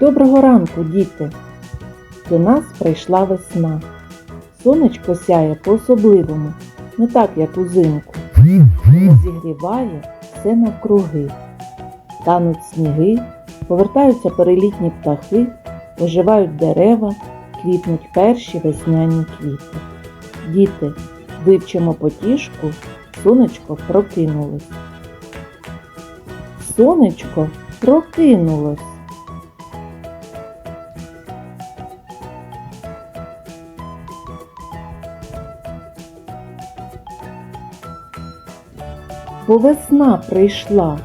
Доброго ранку, діти! До нас прийшла весна. Сонечко сяє по-особливому, не так, як узимку. Зігріває все навкруги. Тануть сніги, повертаються перелітні птахи, оживають дерева, квітнуть перші весняні квіти. Діти, вивчимо потішку, сонечко прокинулось. Сонечко прокинулось. Бо весна прийшла.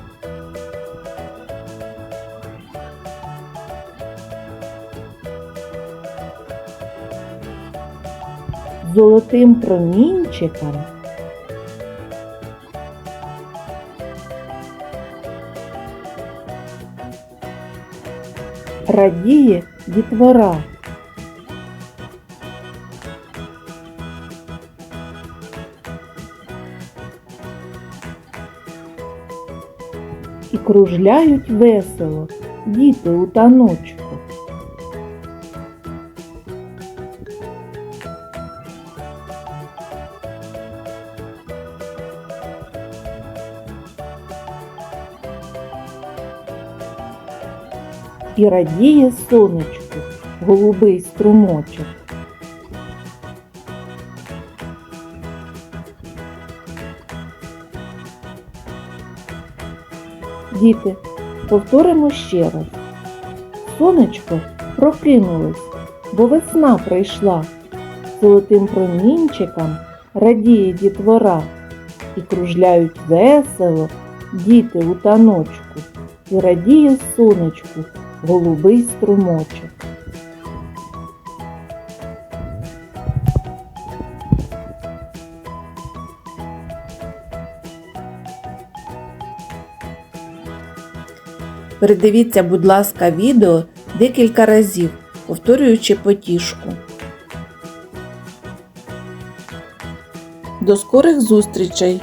Золотим промінчиком радіє дітвора. І кружляють весело діти у таночку. І радіє сонечку голубий струмочок. Діти, повторимо ще раз. Сонечко прокинулось, бо весна прийшла. Золотим промінчикам радіє дітвора, і кружляють весело діти у таночку, і радіє сонечку голубий струмочок. Передивіться, будь ласка, відео декілька разів, повторюючи потішку. До скорих зустрічей!